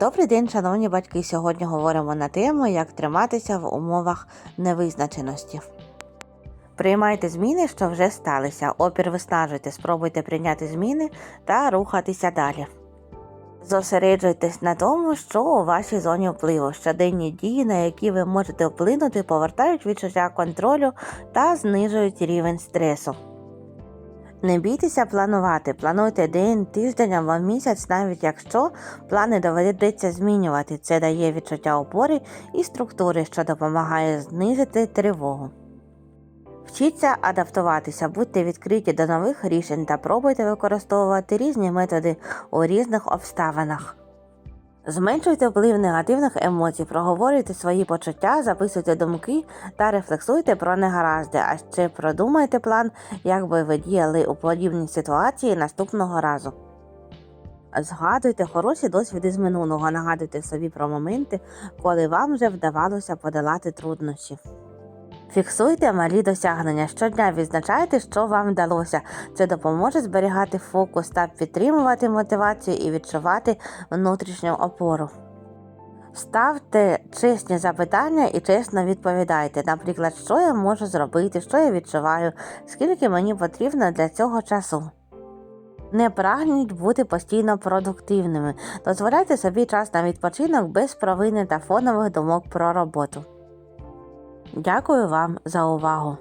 Добрий день, шановні батьки. Сьогодні говоримо на тему, як триматися в умовах невизначеності. Приймайте зміни, що вже сталися. Опір виснажуйте, спробуйте прийняти зміни та рухатися далі. Зосереджуйтесь на тому, що у вашій зоні впливу. Щоденні дії, на які ви можете вплинути, повертають відчуття контролю та знижують рівень стресу. Не бійтеся планувати. Плануйте день, тиждень або місяць, навіть якщо плани доведеться змінювати. Це дає відчуття опори і структури, що допомагає знизити тривогу. Вчіться адаптуватися, будьте відкриті до нових рішень та пробуйте використовувати різні методи у різних обставинах. Зменшуйте вплив негативних емоцій, проговорюйте свої почуття, записуйте думки та рефлексуйте про негаразди, а ще продумайте план, як би ви діяли у подібній ситуації наступного разу. Згадуйте хороші досвіди з минулого, нагадуйте собі про моменти, коли вам вже вдавалося подолати труднощі. Фіксуйте малі досягнення. Щодня відзначайте, що вам вдалося. Це допоможе зберігати фокус та підтримувати мотивацію і відчувати внутрішню опору. Ставте чесні запитання і чесно відповідайте. Наприклад, що я можу зробити, що я відчуваю, скільки мені потрібно для цього часу. Не прагніть бути постійно продуктивними. Дозволяйте собі час на відпочинок без провини та фонових думок про роботу. Дякую вам за увагу!